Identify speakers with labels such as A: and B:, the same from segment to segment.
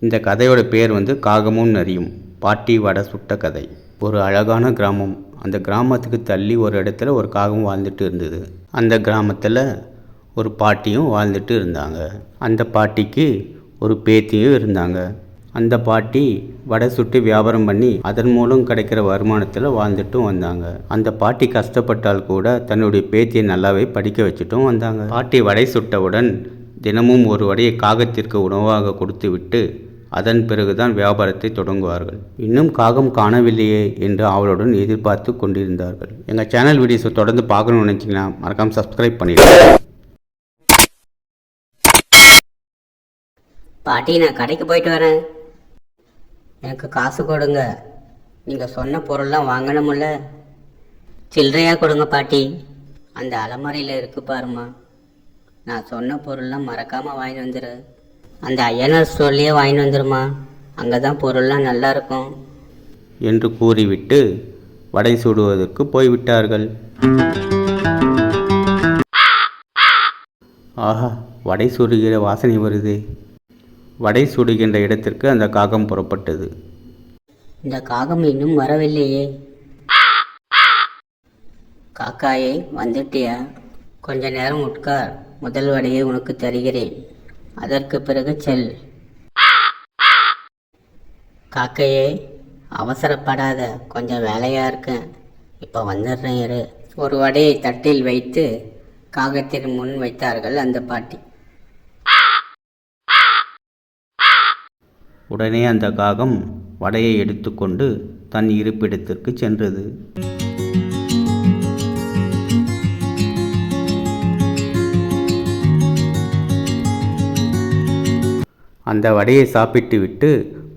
A: இந்த கதையோட பேர் வந்து காகமும் நரியும். பாட்டி வடை சுட்ட கதை. ஒரு அழகான கிராமம். அந்த கிராமத்துக்கு தள்ளி ஒரு இடத்துல ஒரு காகம் வாழ்ந்துட்டு இருந்தது. அந்த கிராமத்தில் ஒரு பாட்டியும் வாழ்ந்துட்டு இருந்தாங்க. அந்த பாட்டிக்கு ஒரு பேத்தியும் இருந்தாங்க. அந்த பாட்டி வடை சுட்டு வியாபாரம் பண்ணி அதன் மூலம் கிடைக்கிற வருமானத்தில் வாழ்ந்துட்டும் வந்தாங்க. அந்த பாட்டி கஷ்டப்பட்டால் கூட தன்னுடைய பேத்தியை நல்லாவே படிக்க வச்சுட்டும் வந்தாங்க. பாட்டி வடை சுட்டவுடன் தினமும் ஒரு வடையை காகத்திற்கு உணவாக கொடுத்துவிட்டு அதன் பிறகுதான் வியாபாரத்தை தொடங்குவார்கள். இன்னும் காகம் காணவில்லையே என்று அவளுடன் எதிர்பார்த்து கொண்டிருந்தார்கள். எங்கள் சேனல் வீடியோஸை தொடர்ந்து பார்க்கணும்னு நினச்சிங்கன்னா மறக்காமல் சப்ஸ்கிரைப் பண்ணிடுங்க.
B: பாட்டி நான் கடைக்கு போயிட்டு வரேன். எனக்கு காசு கொடுங்க. நீங்கள் சொன்ன பொருள்லாம் வாங்கணும்ல. சில்லறையாக கொடுங்க பாட்டி. அந்த அலமாரியில் இருக்கு பாருமா நான் சொன்ன பொருள்லாம் மறக்காமல் வாங்கிட்டு வந்துடு அந்த ஐயனார் ஸ்டோர்லேயே வாங்கிட்டு வந்துருமா? அங்கே தான் பொருள்லாம் நல்லா இருக்கும்
A: என்று கூறிவிட்டு வடை சுடுவதற்கு போய்விட்டார்கள். ஆஹா வடை சுடுகிற வாசனை வருதே. வடை சுடுகின்ற இடத்திற்கு அந்த காகம் புறப்பட்டது.
B: இந்த காகம் இன்னும் வரவில்லையே. காக்காயே வந்துட்டியா? கொஞ்ச நேரம் உட்கார். முதல் வடையை உனக்கு தருகிறேன். அதற்கு பிறகு செல். காக்கையே அவசரப்படாத. கொஞ்சம் வேலையாக இருக்கேன் இப்போ வந்துடுறேன் இரு. ஒரு வடையை தட்டில் வைத்து காகத்தின் முன் வைத்தார்கள் அந்த பாட்டி.
A: உடனே அந்த காகம் வடையை எடுத்துக்கொண்டு தன் இருப்பிடத்திற்கு சென்றது. அந்த வடையை சாப்பிட்டு விட்டு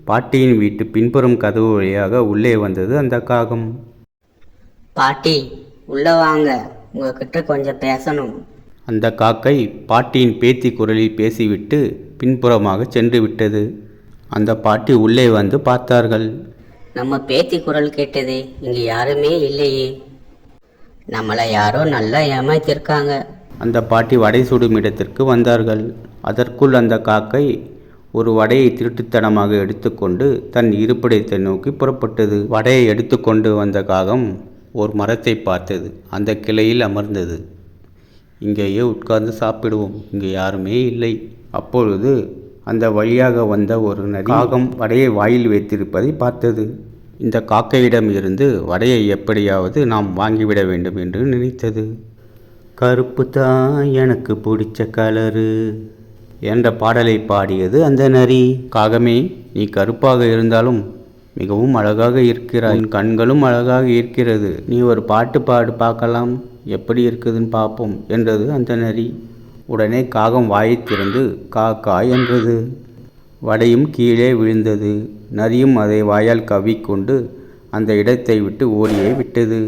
A: பாட்டியின் வீட்டு பின்புறம் கதவு வழியாக உள்ளே வந்தது அந்த காகம்.
B: பாட்டி உள்ள வாங்க. உங்ககிட்ட கொஞ்சம் பேசணும்.
A: அந்த காக்கை பாட்டியின் பேத்தி குரலில் பேசிவிட்டு பின்புறமாக சென்று விட்டது. அந்த பாட்டி உள்ளே வந்து பார்த்தார்கள்.
B: நம்ம பேத்தி குரல் கேட்டதே இங்கே யாருமே இல்லையே. நம்மளை யாரோ நல்லா ஏமாத்திருக்காங்க.
A: அந்த பாட்டி வடை சுடும் இடத்திற்கு வந்தார்கள். அதற்குள் அந்த காக்கை ஒரு வடையை திருட்டுத்தனமாக எடுத்துக்கொண்டு தன் இருப்பிடத்தை நோக்கி புறப்பட்டது. வடையை எடுத்துக்கொண்டு வந்த காகம் ஒரு மரத்தை பார்த்தது. அந்த கிளையில் அமர்ந்தது. இங்கேயே உட்கார்ந்து சாப்பிடுவோம். இங்கே யாருமே இல்லை. அப்பொழுது அந்த வழியாக வந்த ஒரு நரி காகம் வடையை வாயில் வைத்திருப்பதை பார்த்தது. இந்த காக்கையிடம் இருந்து வடையை எப்படியாவது நாம் வாங்கிவிட வேண்டும் என்று நினைத்தது. கருப்பு தான் எனக்கு பிடிச்ச கலரு என்ற பாடலை பாடியது அந்த நரி. காகமே நீ கருப்பாக இருந்தாலும் மிகவும் அழகாக இருக்கிறாய். உன் கண்களும் அழகாக இருக்கிறது. நீ ஒரு பாட்டு பாடு பார்க்கலாம். எப்படி இருக்குதுன்னு பார்ப்போம் என்றது அந்த நரி. உடனே காகம் வாயை திறந்து கா கா என்றது. வடையும் கீழே விழுந்தது. நரியும் அதை வாயால் கவிக்கொண்டு அந்த இடத்தை விட்டு ஓடியே விட்டது.